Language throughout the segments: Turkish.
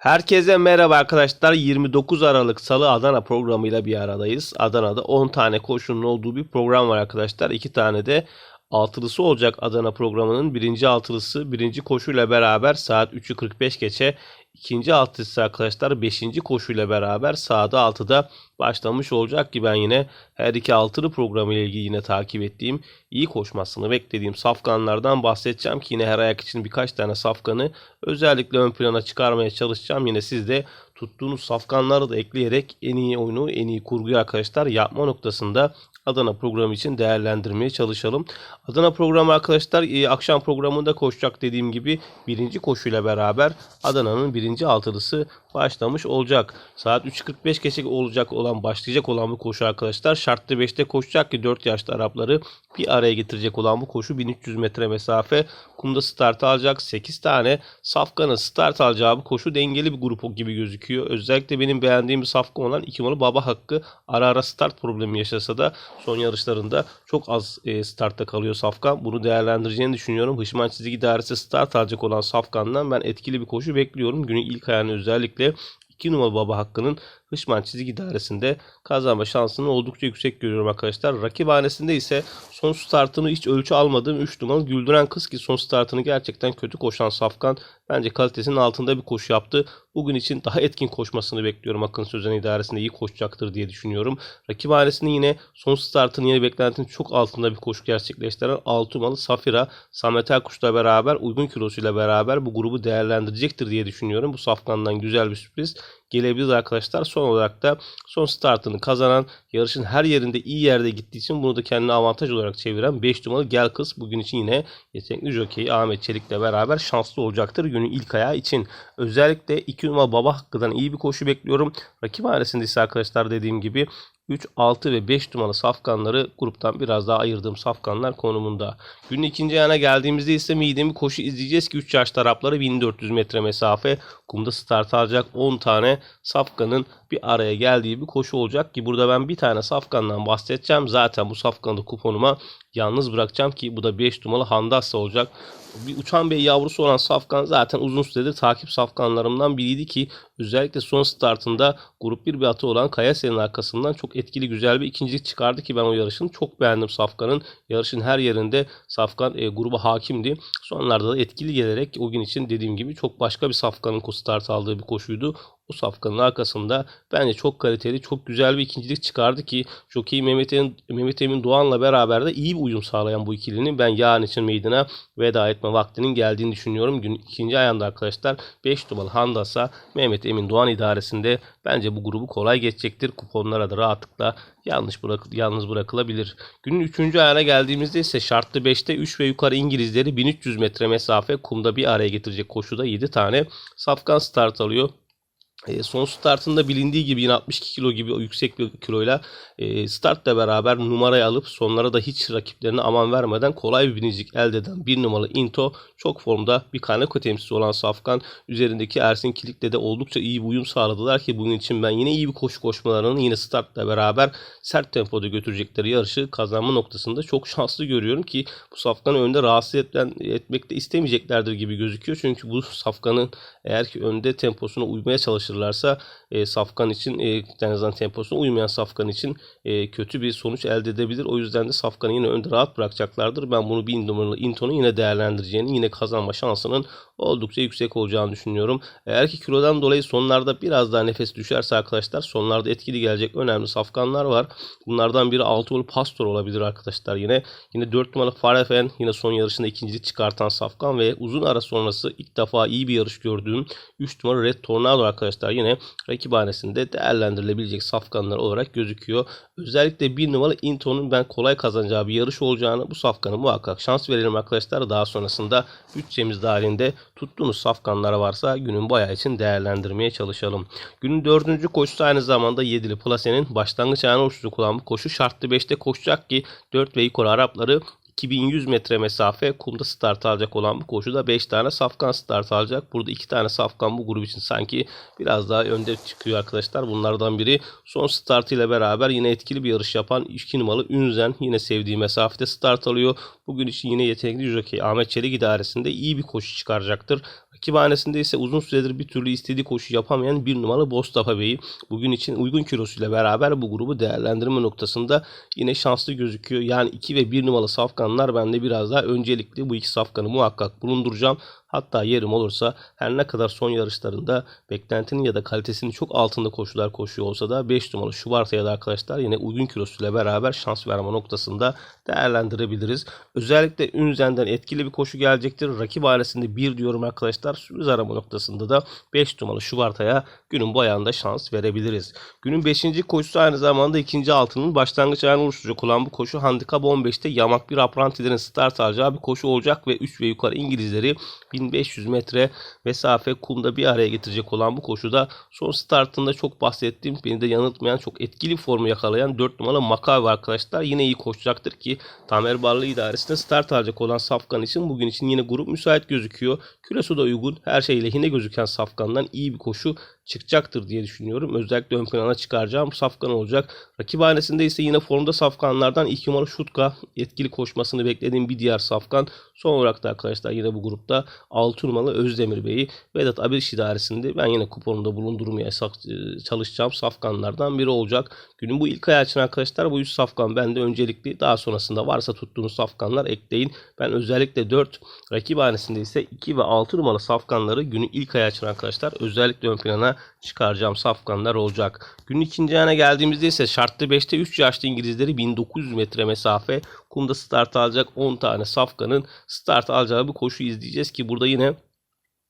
Herkese merhaba arkadaşlar. 29 Aralık Salı Adana programıyla bir aradayız. Adana'da 10 tane koşunun olduğu bir program var arkadaşlar. 2 tane de altılısı olacak Adana programının. Birinci altılısı birinci koşuyla beraber saat 3'ü 45 geçe. İkinci altılısı arkadaşlar 5. koşuyla beraber saat 6'da başlamış olacak ki ben yine her iki altılı programı ile ilgili yine takip ettiğim iyi koşmasını beklediğim safkanlardan bahsedeceğim ki yine her ayak için birkaç tane safkanı özellikle ön plana çıkarmaya çalışacağım. Yine siz de tuttuğunuz safkanları da ekleyerek en iyi oyunu, en iyi kurguyu arkadaşlar yapma noktasında Adana programı için değerlendirmeye çalışalım. Adana programı arkadaşlar e, akşam programında koşacak dediğim gibi birinci koşuyla beraber Adana'nın birinci altılısı başlamış olacak. Saat 3.45 geçe olacak olan başlayacak olan bu koşu arkadaşlar şartlı 5'te koşacak ki 4 yaşlı Arapları bir araya getirecek olan bu koşu 1300 metre mesafe kumda start alacak 8 tane safkanın start alacağı bu koşu dengeli bir grup gibi gözüküyor. Özellikle benim beğendiğim bir safkan olan 2 numaralı Baba Hakkı ara ara start problemi yaşasa da son yarışlarında çok az e, startta kalıyor Safkan. Bunu değerlendireceğini düşünüyorum. Hışman çizgi idaresi start alacak olan Safkan'dan ben etkili bir koşu bekliyorum. Günün ilk ayağını özellikle 2 numaralı Baba Hakkı'nın Hışman çizgi idaresinde kazanma şansını oldukça yüksek görüyorum arkadaşlar. Rakiphanesinde ise son startını hiç ölçü almadığım 3 numaralı Güldüren Kız ki son startını gerçekten kötü koşan Safkan bence kalitesinin altında bir koşu yaptı. Bugün için daha etkin koşmasını bekliyorum. Akın Sözen idaresinde iyi koşacaktır diye düşünüyorum. Rakiphanesinde yine son startını yine beklentinin çok altında bir koşu gerçekleştiren 6 numaralı Safira Samet Erkuş'la beraber uygun kilosuyla beraber bu grubu değerlendirecektir diye düşünüyorum. Bu Safkan'dan güzel bir sürpriz gelebilir arkadaşlar. Son olarak da son startını kazanan yarışın her yerinde iyi yerde gittiği için bunu da kendine avantaj olarak çeviren 5 numaralı Gel Kız bugün için yine yetenekli jockey Ahmet Çelik'le beraber şanslı olacaktır günün ilk ayağı için. Özellikle 2 numaralı Baba Hakkı'dan iyi bir koşu bekliyorum. Rakip hanesinde ise arkadaşlar dediğim gibi 3, 6 ve 5 numaralı safkanları gruptan biraz daha ayırdığım safkanlar konumunda. Günün ikinci ayağına geldiğimizde ise midemi koşu izleyeceğiz ki 3 yaş tarafları 1400 metre mesafe kumda start alacak 10 tane safkanın bir araya geldiği bir koşu olacak ki burada ben bir tane safkandan bahsedeceğim. Zaten bu safkanı kuponuma yalnız bırakacağım ki bu da 5 numaralı Handassa olacak. Bir uçan bey yavrusu olan safkan zaten uzun süredir takip safkanlarımdan biriydi ki özellikle son startında grup 1 bir atı olan Kayaser'in arkasından çok etkili güzel bir ikincilik çıkardı ki ben o yarışın çok beğendim Safkan'ın. Yarışın her yerinde Safkan e, gruba hakimdi. Sonlarda da etkili gelerek o gün için dediğim gibi çok başka bir Safkan'ın start aldığı bir koşuydu. O safkanın arkasında bence çok kaliteli, çok güzel bir ikincilik çıkardı ki çok iyi Mehmet Emin, Mehmet Emin Doğan'la beraber de iyi bir uyum sağlayan bu ikilinin ben yarın için meydana veda etme vaktinin geldiğini düşünüyorum. Gün ikinci ayağında arkadaşlar 5 numaralı Handas'a Mehmet Emin Doğan idaresinde bence bu grubu kolay geçecektir. Kuponlara da rahatlıkla yanlış bırak yalnız bırakılabilir. Günün 3. ayağına geldiğimizde ise şartlı 5'te 3 ve yukarı İngilizleri 1300 metre mesafe kumda bir araya getirecek koşuda 7 tane safkan start alıyor. E, son startında bilindiği gibi yine 62 kilo gibi yüksek bir kiloyla e, startla beraber numarayı alıp sonlara da hiç rakiplerine aman vermeden kolay bir binicilik elde eden bir numaralı Into çok formda bir Kaneko temsilcisi olan Safkan üzerindeki Ersin Kilik'le de oldukça iyi bir uyum sağladılar ki bunun için ben yine iyi bir koşu koşmalarını yine startla beraber sert tempoda götürecekleri yarışı kazanma noktasında çok şanslı görüyorum ki bu Safkan'ı önde rahatsız etmek de istemeyeceklerdir gibi gözüküyor. Çünkü bu Safkan'ın eğer ki önde temposuna uymaya çalışırlarsa e, Safkan için e, en azından temposuna uymayan Safkan için e, kötü bir sonuç elde edebilir. O yüzden de Safkan'ı yine önde rahat bırakacaklardır. Ben bunu bin numaralı Inton'u yine değerlendireceğini, yine kazanma şansının oldukça yüksek olacağını düşünüyorum. Eğer ki kilodan dolayı sonlarda biraz daha nefes düşerse arkadaşlar sonlarda etkili gelecek önemli safkanlar var. Bunlardan biri Altıoğlu Pastor olabilir arkadaşlar yine. Yine 4 numaralı Farefen yine son yarışında ikincilik çıkartan safkan ve uzun ara sonrası ilk defa iyi bir yarış gördüğüm 3 numaralı Red Tornado arkadaşlar yine rakibhanesinde değerlendirilebilecek safkanlar olarak gözüküyor. Özellikle 1 numaralı Into'nun ben kolay kazanacağı bir yarış olacağını bu safkanı muhakkak şans verelim arkadaşlar. Daha sonrasında bütçemiz dahilinde tuttuğunuz safkanlara varsa günün bayağı için değerlendirmeye çalışalım. Günün dördüncü koşusu aynı zamanda 7'li Plase'nin başlangıç ayağına uçtuğu olan bu koşu şartlı 5'te koşacak ki 4 ve yukarı Arapları 2100 metre mesafe kumda start alacak olan bu koşuda 5 tane safkan start alacak. Burada 2 tane safkan bu grup için sanki biraz daha önde çıkıyor arkadaşlar. Bunlardan biri son start ile beraber yine etkili bir yarış yapan 2 numaralı Ünzen yine sevdiği mesafede start alıyor. Bugün için yine yetenekli jockey Ahmet Çelik idaresinde iyi bir koşu çıkaracaktır. Rakibhanesinde ise uzun süredir bir türlü istediği koşu yapamayan bir numaralı Bostafa Bey'i bugün için uygun kilosuyla beraber bu grubu değerlendirme noktasında yine şanslı gözüküyor. Yani 2 ve 1 numaralı safkanlar bende biraz daha öncelikli. Bu iki safkanı muhakkak bulunduracağım. Hatta yerim olursa her ne kadar son yarışlarında beklentinin ya da kalitesinin çok altında koşular koşuyor olsa da 5 numaralı Şubarta'ya da arkadaşlar yine uygun kilosuyla beraber şans verme noktasında değerlendirebiliriz. Özellikle Ünzen'den etkili bir koşu gelecektir. Rakip ailesinde 1 diyorum arkadaşlar. Sürpriz arama noktasında da 5 numaralı Şubarta'ya günün bu ayağında şans verebiliriz. Günün 5. koşusu aynı zamanda ikinci altının başlangıç ayağını oluşturacak olan bu koşu handikap 15'te yamak bir aprantilerin start alacağı bir koşu olacak ve 3 ve yukarı İngilizleri 1500 metre mesafe kumda bir araya getirecek olan bu koşuda son startında çok bahsettiğim beni de yanıltmayan çok etkili formu yakalayan 4 numaralı Makavi arkadaşlar yine iyi koşacaktır ki Tamer Barlı idaresinde start alacak olan Safkan için bugün için yine grup müsait gözüküyor. Küresu da uygun her şey lehine gözüken Safkan'dan iyi bir koşu çıkacaktır diye düşünüyorum. Özellikle ön plana çıkaracağım Safkan olacak. Rakibhanesinde ise yine formda Safkanlardan 2 numara Şutka etkili koşmasını beklediğim bir diğer Safkan. Son olarak da arkadaşlar yine bu grupta 6 numaralı Özdemir Bey'i Vedat Abiş idaresinde ben yine kuponumda bulundurmaya sak- çalışacağım Safkanlardan biri olacak. Günün bu ilk ayağı için arkadaşlar bu 3 Safkan bende öncelikli. Daha sonrasında varsa tuttuğunuz Safkanlar ekleyin. Ben özellikle 4 rakibhanesinde ise 2 ve 6 numaralı Safkanları günün ilk ayağı için arkadaşlar özellikle ön plana çıkaracağım safkanlar olacak. Günün ikinci ayağına geldiğimizde ise şartlı 5'te 3 yaşlı İngilizleri 1900 metre mesafe kumda start alacak 10 tane safkanın start alacağı bir koşu izleyeceğiz ki burada yine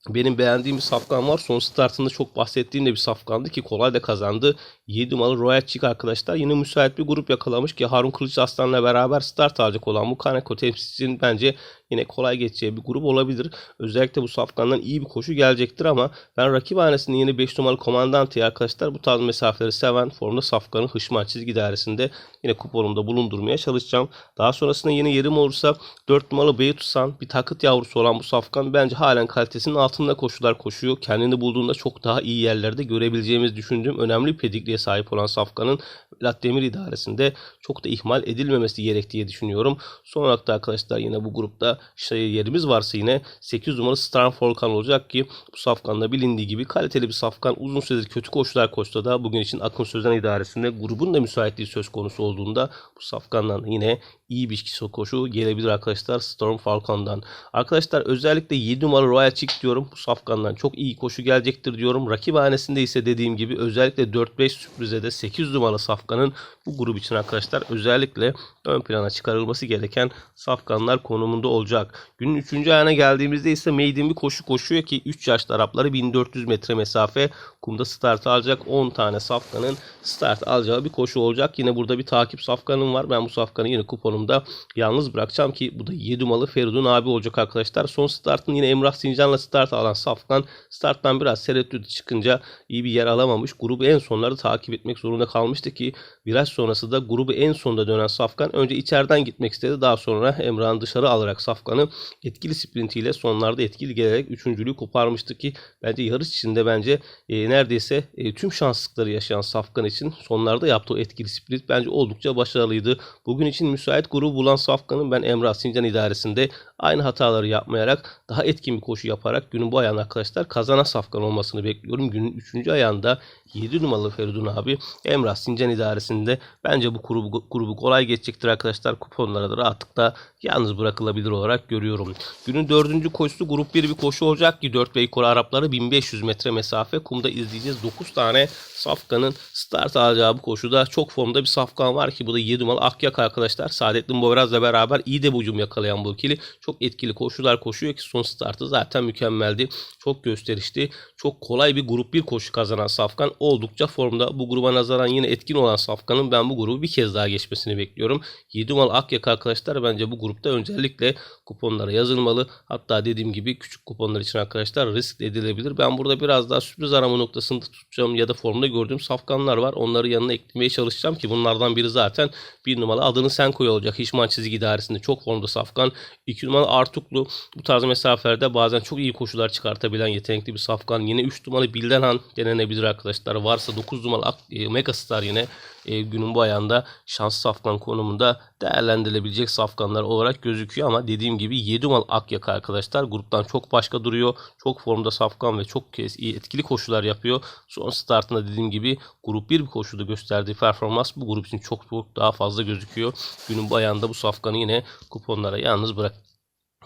benim beğendiğim bir safkan var. Son startında çok bahsettiğim de bir safkandı ki kolay da kazandı. 7 numaralı Royal Chick arkadaşlar yine müsait bir grup yakalamış ki Harun Kılıç Aslan'la beraber start alacak olan bu Kaneko temsilcisinin bence yine kolay geçeceği bir grup olabilir. Özellikle bu safkandan iyi bir koşu gelecektir ama ben rakip hanesinde yine 5 numaralı Komandante arkadaşlar bu tarz mesafeleri seven formda safkanın hışman çizgi dairesinde yine kuponumda bulundurmaya çalışacağım. Daha sonrasında yine yerim olursa 4 numaralı Beytusan bir takıt yavrusu olan bu safkan bence halen kalitesinin altında koşular koşuyor. Kendini bulduğunda çok daha iyi yerlerde görebileceğimiz düşündüğüm önemli pedigriye sahip olan safkanın Velat Demir idaresinde çok da ihmal edilmemesi gerektiği düşünüyorum. Son olarak da arkadaşlar yine bu grupta şey yerimiz varsa yine 8 numaralı Stan Volkan olacak ki bu safkanla bilindiği gibi kaliteli bir safkan uzun süredir kötü koşular koşsa da bugün için Akın Sözen idaresinde grubun da müsaitliği söz konusu olduğunda bu safkandan yine iyi bir koşu gelebilir arkadaşlar Storm Falcon'dan. Arkadaşlar özellikle 7 numaralı Royal Chick diyorum. Bu safkandan çok iyi koşu gelecektir diyorum. Rakip hanesinde ise dediğim gibi özellikle 4-5 sürprize de 8 numaralı safkanın bu grup için arkadaşlar özellikle ön plana çıkarılması gereken safkanlar konumunda olacak. Günün 3. ayağına geldiğimizde ise maiden bir koşu koşuyor ki 3 yaşlı Arapları 1400 metre mesafe kumda start alacak 10 tane safkanın start alacağı bir koşu olacak. Yine burada bir takip safkanım var. Ben bu safkanı yine kuponumda yalnız bırakacağım ki bu da 7 numaralı Feridun abi olacak arkadaşlar. Son startın yine Emrah Sincan'la start alan safkan starttan biraz tereddüt çıkınca iyi bir yer alamamış. Grubu en sonları takip etmek zorunda kalmıştı ki viraj sonrası da grubu en sonda dönen safkan önce içeriden gitmek istedi. Daha sonra Emrah'ın dışarı alarak safkanı etkili sprintiyle sonlarda etkili gelerek üçüncülüğü koparmıştı ki bence yarış içinde bence e, neredeyse e, tüm şanslıkları yaşayan Safkan için sonlarda yaptığı etkili sprint bence oldukça başarılıydı. Bugün için müsait grubu bulan Safkan'ın ben Emrah Sincan idaresinde aynı hataları yapmayarak daha etkin bir koşu yaparak günün bu ayağında arkadaşlar kazanan Safkan olmasını bekliyorum. Günün 3. ayağında 7 numaralı Feridun abi Emrah Sincan idaresinde bence bu grubu, grubu kolay geçecektir arkadaşlar. Kuponlara da rahatlıkla yalnız bırakılabilir olarak görüyorum. Günün 4. koşusu grup 1 bir koşu olacak ki 4 ve yukarı Arapları 1500 metre mesafe kumda izleyeceğiz. 9 tane Safkan'ın start alacağı bu koşuda çok formda bir Safkan var ki bu da 7 numaralı Akyak arkadaşlar. Saadettin Boyraz'la beraber iyi de bucum yakalayan bu ikili. Çok etkili koşular koşuyor ki son startı zaten mükemmeldi. Çok gösterişli. Çok kolay bir grup 1 koşu kazanan Safkan oldukça formda. Bu gruba nazaran yine etkin olan Safkan'ın ben bu grubu bir kez daha geçmesini bekliyorum. 7 numaralı Akyak arkadaşlar bence bu grupta öncelikle kuponlara yazılmalı. Hatta dediğim gibi küçük kuponlar için arkadaşlar risk edilebilir. Ben burada biraz daha sürpriz arama noktasında tutacağım ya da formda gördüğüm safkanlar var. Onları yanına eklemeye çalışacağım ki bunlardan biri zaten bir numaralı adını sen koy olacak. Hişman çizgi idaresinde çok formda safkan. 2 numaralı Artuklu bu tarz mesafelerde bazen çok iyi koşular çıkartabilen yetenekli bir safkan. Yine 3 numaralı Bildenhan denenebilir arkadaşlar. Varsa 9 numaralı e, Megastar yine e, günün bu ayağında şans safkan konumunda değerlendirilebilecek safkanlar olarak gözüküyor ama dediğim gibi 7 numaralı Akyaka arkadaşlar gruptan çok başka duruyor. Çok formda safkan ve çok kez iyi etkili koşular yapıyor. Son startında dediğim gibi grup 1 bir koşuda gösterdiği performans bu grup için çok çok daha fazla gözüküyor. Günün bu ayağında bu safkanı yine kuponlara yalnız bırak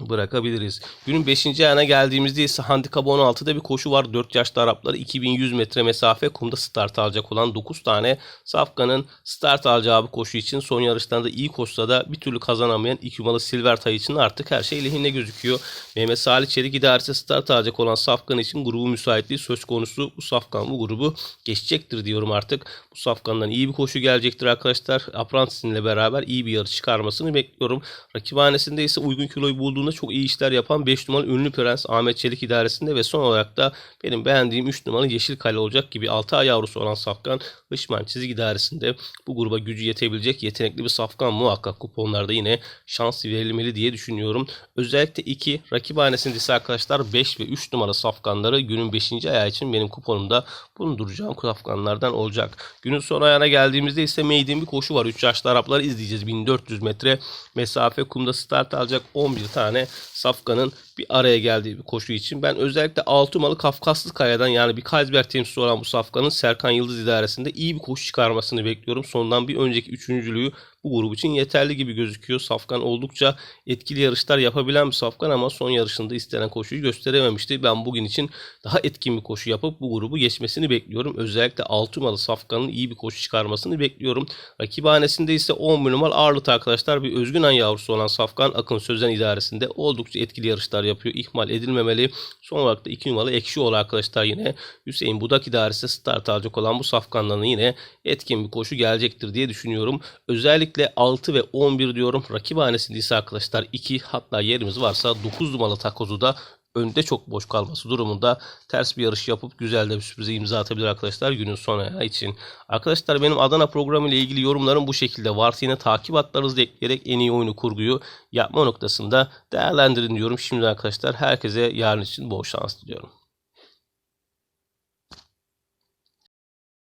bırakabiliriz. Günün 5. ayağına geldiğimizde ise handikap 16'da bir koşu var. 4 yaşlı Arapları 2100 metre mesafe kumda start alacak olan 9 tane Safkan'ın start alacağı bir koşu için son yarışlarında iyi koşsa da bir türlü kazanamayan 2 numaralı Silver Tay için artık her şey lehine gözüküyor. Mehmet Salih Çelik idaresi start alacak olan Safkan için grubu müsaitliği söz konusu. Bu Safkan bu grubu geçecektir diyorum artık. Bu Safkan'dan iyi bir koşu gelecektir arkadaşlar. Apprentice'inle beraber iyi bir yarış çıkarmasını bekliyorum. Rakibhanesinde ise uygun kiloyu bulduğunda çok iyi işler yapan 5 numaralı ünlü prens Ahmet Çelik idaresinde ve son olarak da benim beğendiğim 3 numaralı Yeşil Kale olacak gibi 6 ay yavrusu olan Safkan Hışman çizgi idaresinde bu gruba gücü yetebilecek yetenekli bir Safkan muhakkak kuponlarda yine şans verilmeli diye düşünüyorum. Özellikle 2 rakibhanesinde ise arkadaşlar 5 ve 3 numara Safkanları günün 5. ayağı için benim kuponumda bulunduracağım Safkanlardan olacak. Günün son ayağına geldiğimizde ise maiden bir koşu var. 3 yaşlı Arapları izleyeceğiz. 1400 metre mesafe kumda start alacak 11 tane Safkan'ın bir araya geldiği bir koşu için. Ben özellikle 6 numaralı Kafkaslı Kaya'dan yani bir Kalsberg temsilcisi olan bu Safkan'ın Serkan Yıldız idaresinde iyi bir koşu çıkarmasını bekliyorum. Sondan bir önceki üçüncülüğü bu grup için yeterli gibi gözüküyor. Safkan oldukça etkili yarışlar yapabilen bir Safkan ama son yarışında istenen koşuyu gösterememişti. Ben bugün için daha etkin bir koşu yapıp bu grubu geçmesini bekliyorum. Özellikle 6 numaralı Safkan'ın iyi bir koşu çıkarmasını bekliyorum. Rakibhanesinde ise 10 numaralı Ağırlıt arkadaşlar bir özgün an yavrusu olan Safkan Akın Sözen idaresinde oldukça etkili yarışlar yapıyor. İhmal edilmemeli. Son olarak da 2 numaralı Ekşioğlu arkadaşlar yine Hüseyin Budak idaresi start alacak olan bu Safkan'dan yine etkin bir koşu gelecektir diye düşünüyorum. Özellikle 6 ve 11 diyorum. Rakibhanesinde ise arkadaşlar 2 hatta yerimiz varsa 9 numaralı takozu da önde çok boş kalması durumunda ters bir yarış yapıp güzel de bir sürprize imza atabilir arkadaşlar günün son ayağı için. Arkadaşlar benim Adana programı ile ilgili yorumlarım bu şekilde. Varsa yine takip hatlarınızı ekleyerek en iyi oyunu kurguyu yapma noktasında değerlendirin diyorum. Şimdi arkadaşlar herkese yarın için bol şans diliyorum.